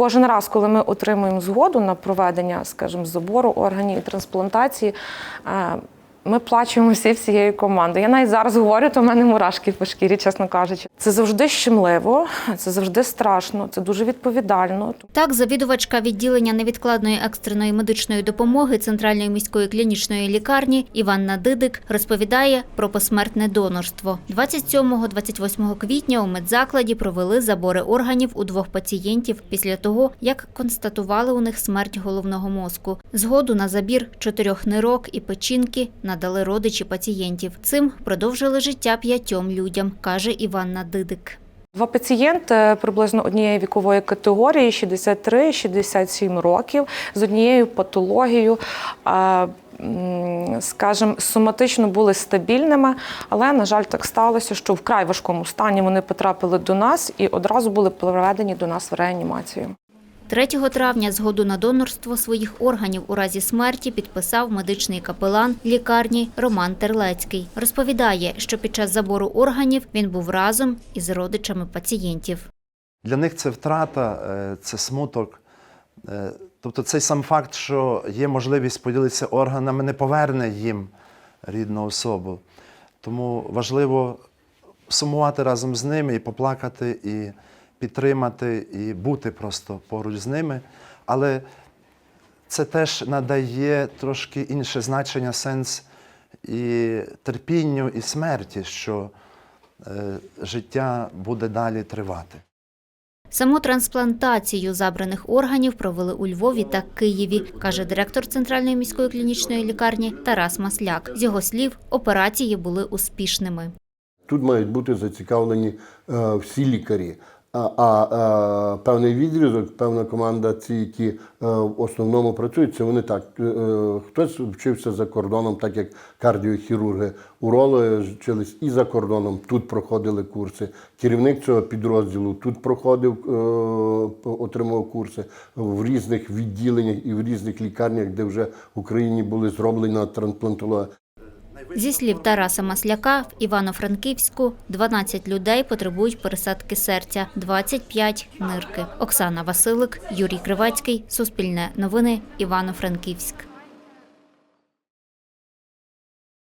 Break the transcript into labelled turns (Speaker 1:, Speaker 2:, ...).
Speaker 1: кожен раз, коли ми отримуємо згоду на проведення, скажімо, забору органів і трансплантації. Ми плачемо всі всією командою. Я навіть зараз говорю, то в мене мурашки по шкірі, чесно кажучи. Це завжди щемливо, це завжди страшно, це дуже відповідально.
Speaker 2: Так, завідувачка відділення невідкладної екстреної медичної допомоги Центральної міської клінічної лікарні Іванна Дидик розповідає про посмертне донорство. 27-28 квітня у медзакладі провели забори органів у двох пацієнтів після того, як констатували у них смерть головного мозку. Згоду на забір чотирьох нирок і печінки надали родичі пацієнтів. Цим продовжили життя п'ятьом людям, каже Іванна Дидик.
Speaker 1: Два пацієнти приблизно однієї вікової категорії 63-67 років з однією патологією. Скажімо, соматично були стабільними, але на жаль, так сталося, що в вкрай важкому стані вони потрапили до нас і одразу були переведені до нас в реанімацію.
Speaker 2: 3 травня згоду на донорство своїх органів у разі смерті підписав медичний капелан лікарні Роман Терлецький. Розповідає, що під час забору органів він був разом із родичами пацієнтів.
Speaker 3: Для них це втрата, е, це смуток. Е, Тобто цей сам факт, що є можливість поділитися органами, не поверне їм рідну особу. Тому важливо сумувати разом з ними і поплакати, і підтримати, і бути просто поруч з ними. Але це теж надає трошки інше значення, сенс і терпінню, і смерті, що е, життя буде далі тривати.
Speaker 2: Саму трансплантацію забраних органів провели у Львові та Києві, каже директор Центральної міської клінічної лікарні Тарас Масляк. З його слів, операції були успішними.
Speaker 4: Тут мають бути зацікавлені е, всі лікарі. А, е, певний відрізок, певна команда, ці, які е, в основному працюють, це вони так. е, хтось вчився за кордоном, так як кардіохірурги, урологи вчились і за кордоном, тут проходили курси. Керівник цього підрозділу тут проходив, отримав курси в різних відділеннях і в різних лікарнях, де вже в Україні були зроблена трансплантологія.
Speaker 2: Зі слів Тараса Масляка, в Івано-Франківську 12 людей потребують пересадки серця, 25 – нирки. Оксана Василик, Юрій Кривацький, Суспільне новини, Івано-Франківськ.